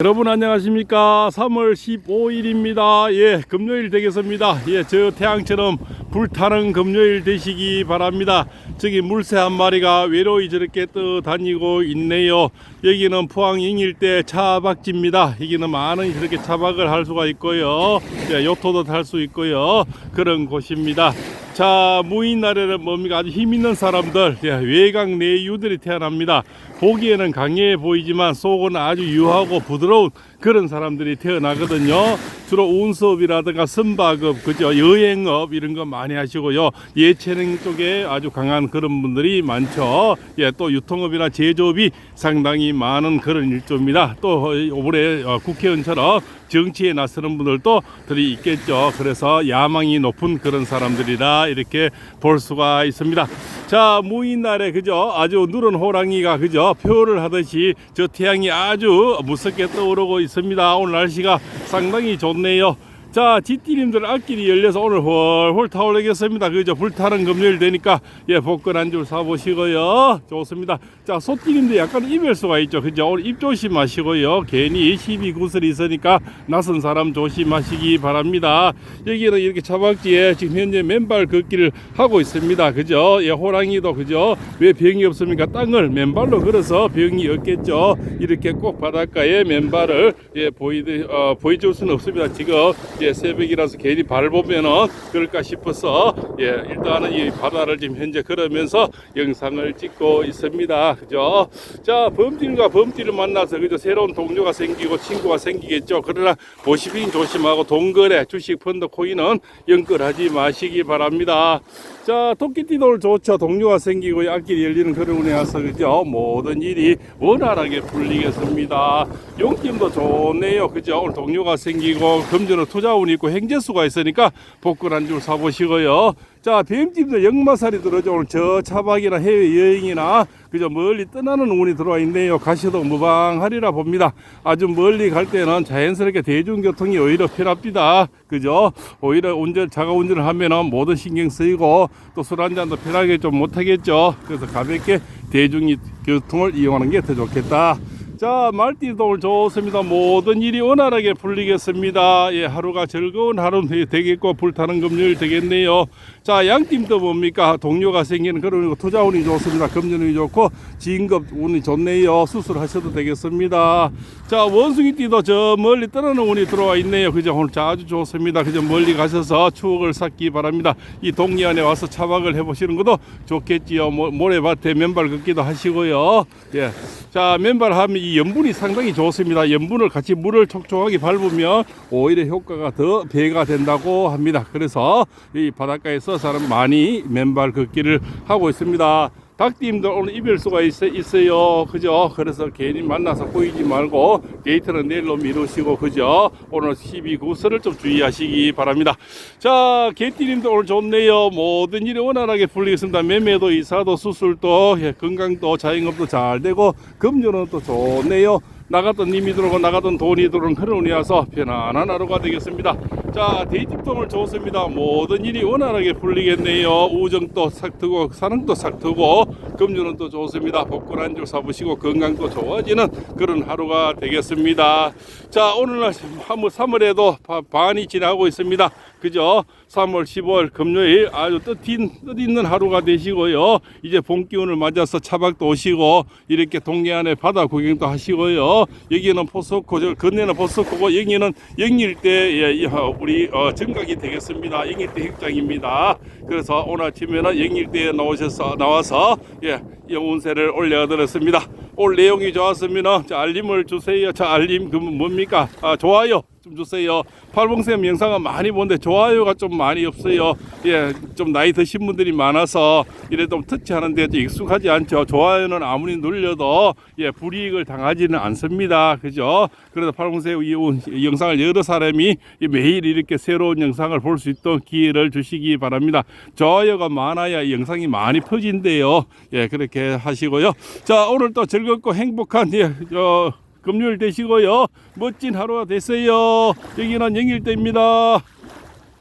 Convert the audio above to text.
여러분 안녕하십니까? 3월 15일입니다. 예 금요일 되겠습니다. 예 저 태양처럼 불타는 금요일 되시기 바랍니다. 저기 물새 한 마리가 외로이 저렇게 떠 다니고 있네요. 여기는 포항 잉일대 차박지입니다. 여기는 많은 그렇게 차박을 할 수가 있고요. 예, 요토도 탈 수 있고요. 그런 곳입니다. 자 무인날에는 뭡니까? 아주 힘 있는 사람들. 예, 외강 내유들이 태어납니다. 보기에는 강해 보이지만 속은 아주 유하고 부드러운 그런 사람들이 태어나거든요 주로 운수업이라든가 선박업 그죠 여행업 이런 거 많이 하시고요 예체능 쪽에 아주 강한 그런 분들이 많죠 예 또 유통업이나 제조업이 상당히 많은 그런 일조입니다 또 올해 어, 국회의원처럼 정치에 나서는 분들도 들이 있겠죠. 그래서 야망이 높은 그런 사람들이라 이렇게 볼 수가 있습니다. 자, 무인날에 그죠? 아주 누런 호랑이가 그죠? 표를 하듯이 저 태양이 아주 무섭게 떠오르고 있습니다. 오늘 날씨가 상당히 좋네요. 자, 지띠님들 앞길이 열려서 오늘 홀홀 타오르겠습니다. 그죠? 불타는 금요일 되니까 예, 복권 한줄 사보시고요. 좋습니다. 자, 소띠님들 약간 입을 수가 있죠. 그죠? 오늘 입 조심하시고요. 괜히 시비 구슬이 있으니까 낯선 사람 조심하시기 바랍니다. 여기는 이렇게 차박지에 지금 현재 맨발 걷기를 하고 있습니다. 그죠? 예, 호랑이도 그죠? 왜 병이 없습니까? 땅을 맨발로 걸어서 병이 없겠죠. 이렇게 꼭 바닷가에 맨발을 예, 보이 어, 보여줄 수는 없습니다. 지금 예, 새벽이라서 괜히 밟으면은 그럴까 싶어서 예, 일단은 이 바다를 지금 현재 걸으면서 영상을 찍고 있습니다. 그죠? 자, 범띠과 범띠를 만나서 그죠? 새로운 동료가 생기고 친구가 생기겠죠. 그러나 보시빙 조심하고 동거래, 주식, 펀드, 코인은 연결하지 마시기 바랍니다. 자, 오늘 좋죠. 동료가 생기고 앞길이 열리는 그런 운에 와서 그죠? 모든 일이 원활하게 풀리겠습니다. 용김도 좋네요. 그죠? 오늘 동료가 생기고 금전은 투자 운이 있고 행재수가 있으니까 복권 한줄 사보시고요. 자, 뱀집도 역마살이 들어오죠. 오늘 저 차박이나 해외여행이나 그저 멀리 떠나는 운이 들어와 있네요. 가셔도 무방하리라 봅니다. 아주 멀리 갈 때는 자연스럽게 대중교통이 오히려 편합니다. 그죠? 오히려 운전, 자가 운전을 하면은 모든 신경 쓰이고 또 술 한잔도 편하게 좀 못하겠죠. 그래서 가볍게 대중교통을 이용하는 게 더 좋겠다. 자, 말띠도 좋습니다. 모든 일이 원활하게 풀리겠습니다. 예, 하루가 즐거운 하루 되겠고 불타는 금요일 되겠네요. 자, 양팀도 뭡니까? 동료가 생기는 그런 투자 운이 좋습니다. 금전운이 좋고 진급 운이 좋네요. 수술하셔도 되겠습니다. 자, 원숭이띠도 저 멀리 떠나는 운이 들어와 있네요. 그죠? 오늘 아주 좋습니다. 그죠? 멀리 가셔서 추억을 쌓기 바랍니다. 이 동리안에 와서 차박을 해보시는 것도 좋겠지요. 모- 모래밭에 맨발 걷기도 하시고요. 예. 자, 맨발 하면 이 염분이 상당히 좋습니다. 염분을 같이 물을 촉촉하게 밟으면 오히려 효과가 더 배가 된다고 합니다. 그래서 이 바닷가에서 사람 많이 맨발 걷기를 하고 있습니다. 닭띠님들 오늘 이별 수가 있어, 있어요. 그죠? 그래서 괜히 만나서 보이지 말고 데이트는 내일로 미루시고, 그죠? 오늘 12구설을 좀 주의하시기 바랍니다. 자, 개띠님들 오늘 좋네요. 모든 일이 원활하게 풀리겠습니다. 매매도 이사도 수술도 예, 건강도 자영업도 잘 되고 금전은 또 좋네요. 나갔던 님이 들어오고 나가던 돈이 들어오는 운이 와서 편안한 하루가 되겠습니다. 자, 데이트통을 좋습니다. 모든 일이 원활하게 풀리겠네요. 우정도 싹 트고 사랑도 싹 트고 금주는 또 좋습니다. 복권 한 줄 사보시고 건강도 좋아지는 그런 하루가 되겠습니다. 자, 오늘 날 3월에도 반이 지나고 있습니다. 그죠? 3월 15일 금요일 아주 뜻인, 뜻있는 하루가 되시고요. 이제 봄 기운을 맞아서 차박도 오시고 이렇게 동해안에 바다 구경도 하시고요. 여기는 포스코, 저 건네는 포스코고 여기는 영일대 예, 우리 어, 정각이 되겠습니다. 영일대 핵장입니다. 그래서 오늘 아침에는 영일대에 나오셔서 나와서 예, 영운세를 올려드렸습니다. 오늘 내용이 좋았으면 자, 알림을 주세요. 자, 알림 그 뭡니까? 아, 좋아요. 좀 주세요. 팔봉쌤 영상은 많이 보는데 좋아요가 좀 많이 없어요. 예, 좀 나이 드신 분들이 많아서 이래 좀 터치하는데 좀 익숙하지 않죠. 좋아요는 아무리 눌려도 예, 불이익을 당하지는 않습니다. 그죠? 그래서 팔봉쌤 이 영상을 여러 사람이 이 매일 이렇게 새로운 영상을 볼 수 있도록 기회를 주시기 바랍니다. 좋아요가 많아야 이 영상이 많이 퍼진대요. 예, 그렇게 하시고요. 자, 오늘 또 즐겁고 행복한 예, 어, 금요일 되시고요. 멋진 하루가 되세요. 여기는 영일대입니다.